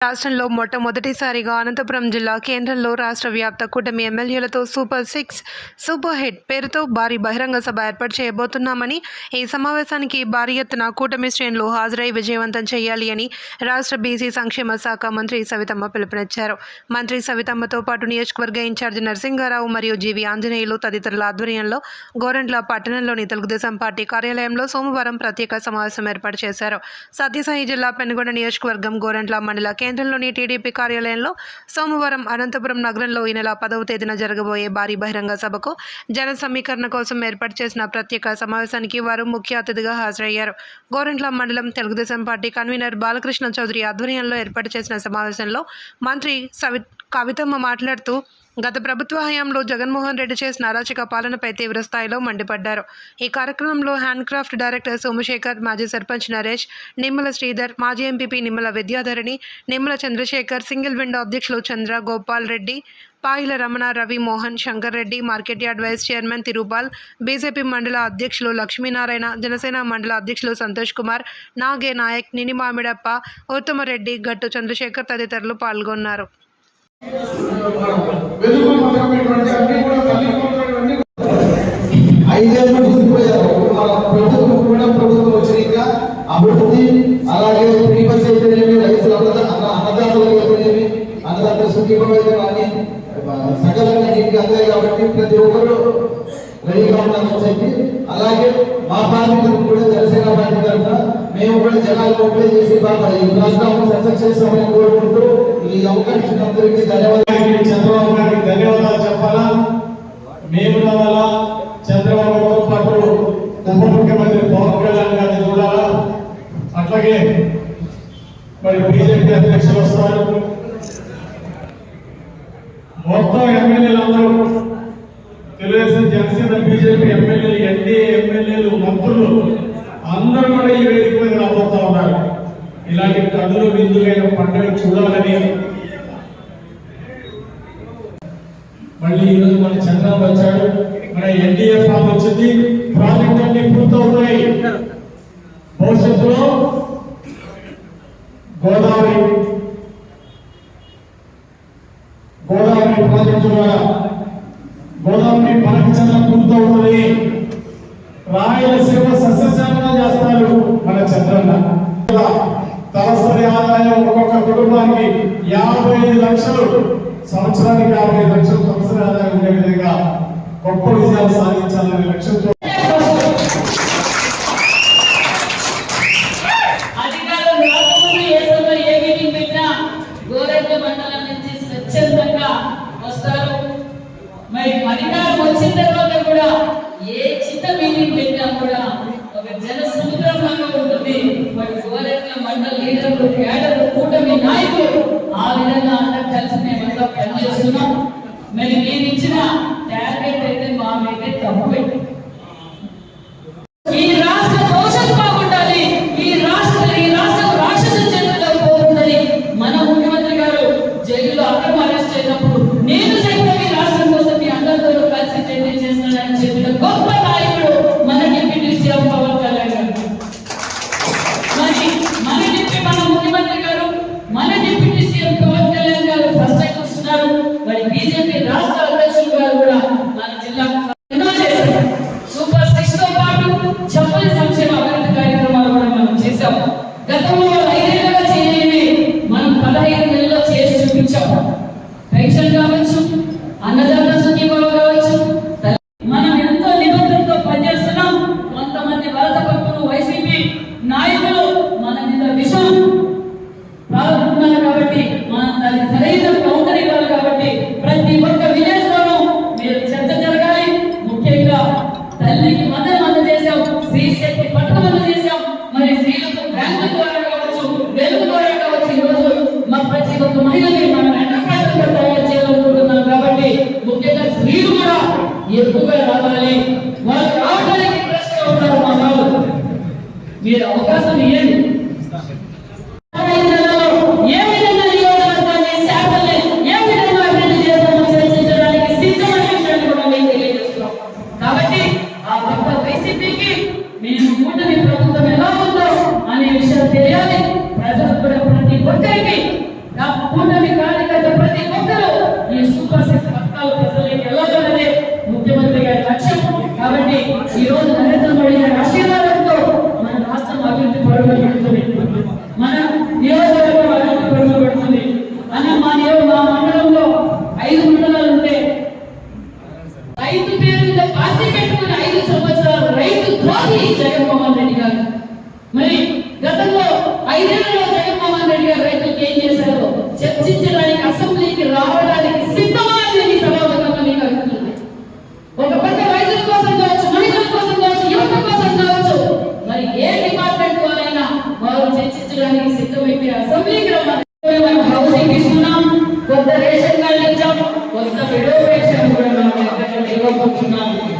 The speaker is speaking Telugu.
రాష్ట్రంలో మొట్టమొదటిసారిగా అనంతపురం జిల్లా కేంద్రంలో రాష్ట్ర వ్యాప్త కూటమి ఎమ్మెల్యేలతో సూపర్ సిక్స్ సూపర్ హిట్ పేరుతో భారీ బహిరంగ సభ ఏర్పాటు చేయబోతున్నామని ఈ సమావేశానికి భారీ ఎత్తున కూటమి శ్రేణులు హాజరై విజయవంతం చేయాలి అని రాష్ట్ర బీసీ సంక్షేమ శాఖ మంత్రి సవితమ్మ పిలుపునిచ్చారు. మంత్రి సవితమ్మతో పాటు నియోజకవర్గ ఇన్ఛార్జి నరసింహారావు మరియు జీవి ఆంజనేయులు తదితరుల ఆధ్వర్యంలో గోరంట్ల పట్టణంలోని తెలుగుదేశం పార్టీ కార్యాలయంలో సోమవారం ప్రత్యేక సమావేశం ఏర్పాటు చేశారు. సత్యసాయి జిల్లా పెనుగొండ నియోజకవర్గం గోరంట్ల మండల కేంద్రంలోని టీడీపీ కార్యాలయంలో సోమవారం అనంతపురం నగరంలో ఈ నెల పదవ తేదీన జరగబోయే భారీ బహిరంగ సభకు జన సమీకరణ కోసం ఏర్పాటు చేసిన ప్రత్యేక సమావేశానికి వారు ముఖ్య అతిథిగా హాజరయ్యారు. గోరంట్ల మండలం తెలుగుదేశం పార్టీ కన్వీనర్ బాలకృష్ణ చౌదరి ఆధ్వర్యంలో ఏర్పాటు చేసిన సమావేశంలో మంత్రి సవిత్ కవితమ్మ మాట్లాడుతూ గత ప్రభుత్వ హయాంలో జగన్మోహన్ రెడ్డి చేసిన అరాచక పాలనపై తీవ్రస్థాయిలో మండిపడ్డారు. ఈ కార్యక్రమంలో హ్యాండ్క్రాఫ్ట్ డైరెక్టర్ సోమశేఖర్ మాజీ సర్పంచ్ నరేష్ నిమ్మల శ్రీధర్ మాజీ MPP Nimmala Vidyadharani Nimmala Chandrasekhar single window అధ్యక్షులు Chandra Gopal Reddy Payila Ramana Ravi Mohan Shankar Reddy market yard vice chairman Tirupal BJP మండల అధ్యక్షులు లక్ష్మీనారాయణ జనసేన మండల అధ్యక్షులు సంతోష్ కుమార్ నాగే నాయక్ నినిమామిడప్ప ఉత్తమరెడ్డి గట్టు చంద్రశేఖర్ తదితరులు పాల్గొన్నారు. ఐదేళ్ళు ప్రభుత్వం కూడా ప్రభుత్వం వచ్చినాక అభివృద్ధి అలాగే ఫ్రీ అయితేనేమి రైతుల అన్నదాతలకు అయితేనేమి అన్నదాత సుఖీభమైతే అన్ని సకలంగా అందాయి కాబట్టి ప్రతి ఒక్కరు రెడీగా చెప్పి అలాగే మా కూడా జనసేన పార్టీ తరఫున మేము కూడా జనాలు చేసి బాగా ఈ రాష్ట్రాన్ని సక్సెస్ చేస్తామని కోరుకుంటూ ఈ అవకాశం అందరికీ ధన్యవాదాలు. చంద్రబాబు గారికి ధన్యవాదాలు చెప్పాలా? మేము రావాలా చంద్రబాబుతో పాటు ఉప ముఖ్యమంత్రి పవన్ కళ్యాణ్ గారిని చూడాలా? అట్లాగే మరి బీజేపీ అధ్యక్షులు వస్తారు. మొత్తం ఎమ్మెల్యేలు అందరూ తెలుగుదేశం జనసేన బీజేపీ ఎమ్మెల్యేలు ఎన్డీఏ ఎమ్మెల్యేలు మంత్రులు అందరూ కూడా ఈ వేదిక మీద రాబోతా ఉన్నారు. ఇలాంటి కదులు విందులైన పండుగ చూడాలని మళ్ళీ ఈరోజు మన చంద్రబాబు వచ్చాడు. మన ఎన్డీఏ ఫామ్ వచ్చింది. ప్రాజెక్ట్ అన్ని పూర్తవుతాయి భవిష్యత్తులో గోదావరి గోదావరి ప్రాజెక్టు ద్వారా గోదావరి పరిరక్షణ లక్షలు సంవత్సరానికి యాభై లక్షలు సంవత్సర ఆదాయం ఉండే విధంగా గొప్ప విజయాలు సాధించాలనే లక్ష్యంతో అధికారం ఏ పెట్టినా మండలం నుంచి స్వచ్ఛందంగా వస్తారు. మరి అధికారం వచ్చిన తర్వాత కూడా ఏ చిన్న మీటింగ్ పెట్టినా కూడా ఒక జన సముద్రం లాగా ఉంటుంది. మరి గోరెడ్ల మండల లీడర్లు మరి మీరు ఇచ్చిన టార్గెట్ అయితే మా మీద ఈ రాష్ట్ర భవిష్యత్తు బాగుండాలి. ఈ రాష్ట్ర ఈ రాష్ట్రం రాక్షస చేతుల్లో పోతుందని మన ముఖ్యమంత్రి గారు జైలులో అక్రమ అరెస్ట్ నేను సైతం ఈ రాష్ట్రం కోసం మీ అందరితో కలిసి చర్య చేస్తున్నానని చెప్పిన గొప్ప నాయకుడు మన డిప్యూటీ సీఎం పవన్ కళ్యాణ్ గారు. మరి మన డిప్యూటీ మన ముఖ్యమంత్రి గారు మన డిప్యూటీ సీఎం పవన్ బీజేపీ రాష్ట్ర అధ్యక్షులు గారు కూడా మన జిల్లాకు ఎన్నో చేశారు. సూపర్ సిక్స్తో పాటు సంక్షేమ అభివృద్ధి కార్యక్రమాలు కూడా మనం చేశాం. గతంలో ఐదేళ్ళుగా చేయలేని మనం పదహైదు నెలల్లో చేసి చూపించాం. పెన్షన్ కావచ్చు అన్నదాత సుఖీభావ ఎక్కువగా రావాలి. వాళ్ళు రావడానికి ఇంట్రెస్ట్ ఉంటారు మా వాళ్ళు మీరు అవకాశం ఇవ్వండి. ఏ విధంగా నియోజకవర్గాన్ని శాఖల్ని ఏ కాబట్టి ఈ రోజు నరేంద్ర మోడీ గారి ఆశీర్వాదంతో మన రాష్ట్రం అభివృద్ధి పరుగులు పెడుతుంది. మన నియోజకవర్గం అభివృద్ధి పరుగులు పెడుతుంది. అన్న మా నియో మా మండలంలో ఐదు మండలాలు ఉంటే రైతు పేరు మీద పార్టీ పెట్టుకుని ఐదు సంవత్సరాలు రైతు ద్రోహి జగన్మోహన్ రెడ్డి గారు. మరి గతంలో ఐదేళ్ళలో Europa de Nárnia.